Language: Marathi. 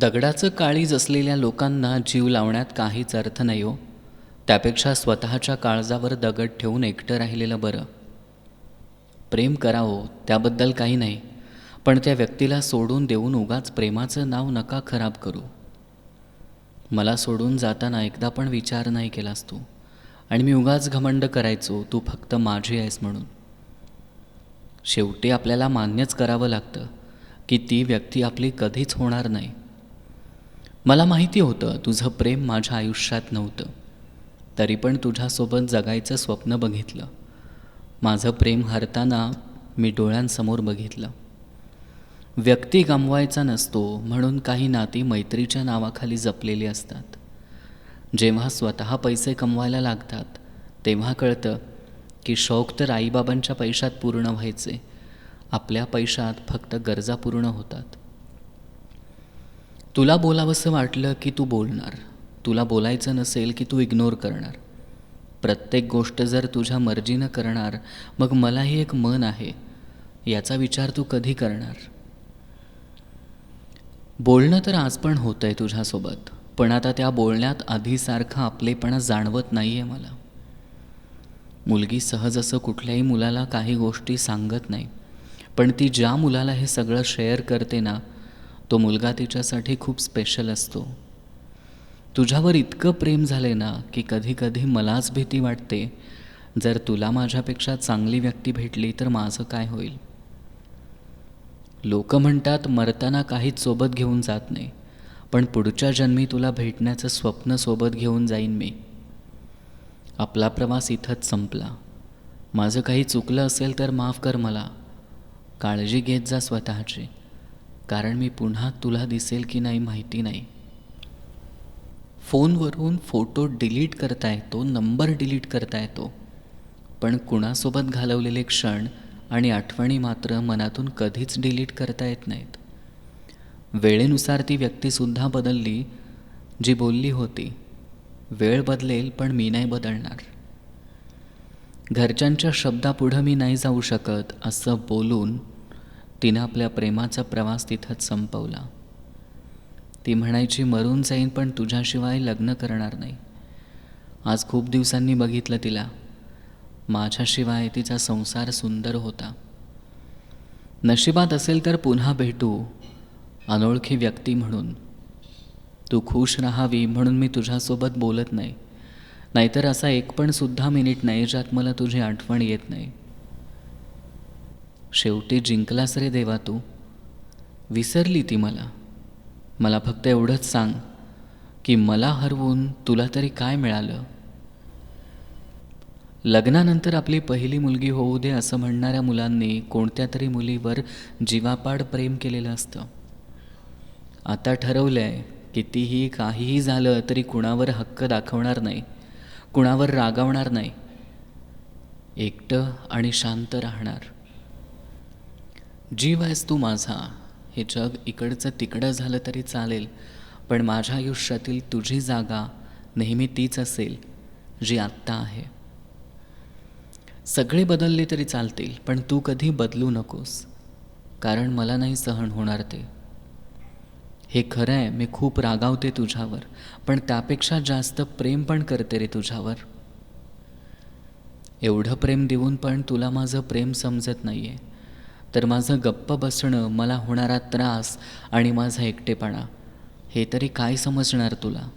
दगडाचं काळीज असलेल्या लोकांना जीव लावण्यात काहीच अर्थ नाही हो. त्यापेक्षा स्वतःच्या काळजावर दगड ठेवून एकटं राहिलेलं बरं. प्रेम करावं हो, त्याबद्दल काही नाही. पण त्या व्यक्तीला सोडून देऊन उगाच प्रेमाचं नाव नका खराब करू. मला सोडून जाताना एकदा पण विचार नाही केलास तू. आणि मी उगाच घमंड करायचो तू फक्त माझी आहेस म्हणून. शेवटी आपल्याला मान्यच करावं लागतं की ती व्यक्ती आपली कधीच होणार नाही. मला माहिती होतं तुझं प्रेम माझ्या आयुष्यात नव्हतं. तरी पण तुझ्यासोबत जगायचं स्वप्न बघितलं. माझं प्रेम हरताना मी डोळ्यांसमोर बघितलं. व्यक्ती गमवायचा नसतो म्हणून काही नाती मैत्रीच्या नावाखाली जपलेली असतात. जेव्हा स्वतः पैसे कमवायला लागतात तेव्हा कळतं की शौक तर आईबाबांच्या पैशात पूर्ण व्हायचे. आपल्या पैशात फक्त गरजा पूर्ण होतात. तुला बोलावंसं वाटलं की तू बोलणार. तुला बोलायचं नसेल की तू इग्नोर करणार. प्रत्येक गोष्ट जर तुझ्या मर्जीनं करणार मग मलाही एक मन आहे. याचा विचार तू कधी करणार? बोलणं तर आज पण होतं आहे तुझ्यासोबत पण आता त्या बोलण्यात आधीसारखा आपलेपणा जाणवत नाही आहे मला. मुलगी सहज असं कुठल्याही मुलाला काही गोष्टी सांगत नाही पण ती ज्या मुलाला हे सगळं शेअर करते ना तो मुलगा तिच्यासाठी खूप स्पेशल असतो. तुझ्यावर इतकं प्रेम झाले ना की कधी कधी मलाच भीती वाटते. जर तुला माझ्यापेक्षा चांगली व्यक्ती भेटली तर माझं काय होईल? लोक म्हणतात मरताना काहीच सोबत घेऊन जात नाही. पण पुढच्या जन्मी तुला भेटण्याचं स्वप्न सोबत घेऊन जाईन मी. आपला प्रवास इथंच संपला. माझं काही चुकलं असेल तर माफ कर मला. काळजी घेत जा स्वतःची. कारण मी पुन्हा तुला दिसेल की नाही माहिती नाही. फोनवरून फोटो डिलीट करता येतो नंबर डिलीट करता येतो. पण कुणासोबत घालवलेले क्षण आणि आठवणी मात्र मनातून कधीच डिलीट करता येत नाहीत. वेळेनुसार ती व्यक्तीसुद्धा बदलली जी बोलली होती. वेळ बदलेल पण मी नाही बदलणार. घरच्यांच्या शब्दापुढं मी नाही जाऊ शकत असं बोलून तिनं आपल्या प्रेमाचा प्रवास तिथंच संपवला. ती म्हणायची मरून जाईन पण तुझ्याशिवाय लग्न करणार नाही. आज खूप दिवसांनी बघितलं तिला. माझ्याशिवाय तिचा संसार सुंदर होता. नशिबात असेल तर पुन्हा भेटू अनोळखी व्यक्ती म्हणून. तू खुश राहावी म्हणून मी तुझ्यासोबत बोलत नाही. नाहीतर असा एक पण सुद्धा मिनिट नाही ज्यात मला तुझी आठवण येत नाही. शेवटी जिंकलास रे देवा तू. विसरली ती मला. मला फक्त एवढंच सांग की मला हरवून तुला तरी काय मिळालं? लग्नानंतर आपली पहिली मुलगी होऊ दे असं म्हणणाऱ्या मुलांनी कोणत्या तरी मुलीवर जीवापाड प्रेम केलेलं असतं. आता ठरवलं आहे कितीही काहीही झालं तरी कुणावर हक्क दाखवणार नाही कुणावर रागावणार नाही. एकटं आणि शांत राहणार. जीव आहेस तू माझा. हे जग इकडचं तिकडं झालं तरी चालेल पण माझ्या आयुष्यातील तुझी जागा नेहमी तीच असेल जी आत्ता आहे. सगळे बदलले तरी चालतील पण तू कधी बदलू नकोस कारण मला नाही सहन होणार ते. हे खरं आहे मी खूप रागावते तुझ्यावर पण त्यापेक्षा जास्त प्रेम पण करते रे तुझ्यावर. एवढं प्रेम देऊन पण तुला माझं प्रेम समजत नाही आहे तर माझं गप्प बसणं मला होणारा त्रास आणि माझा एकटेपणा हे तरी काय समजणार तुला?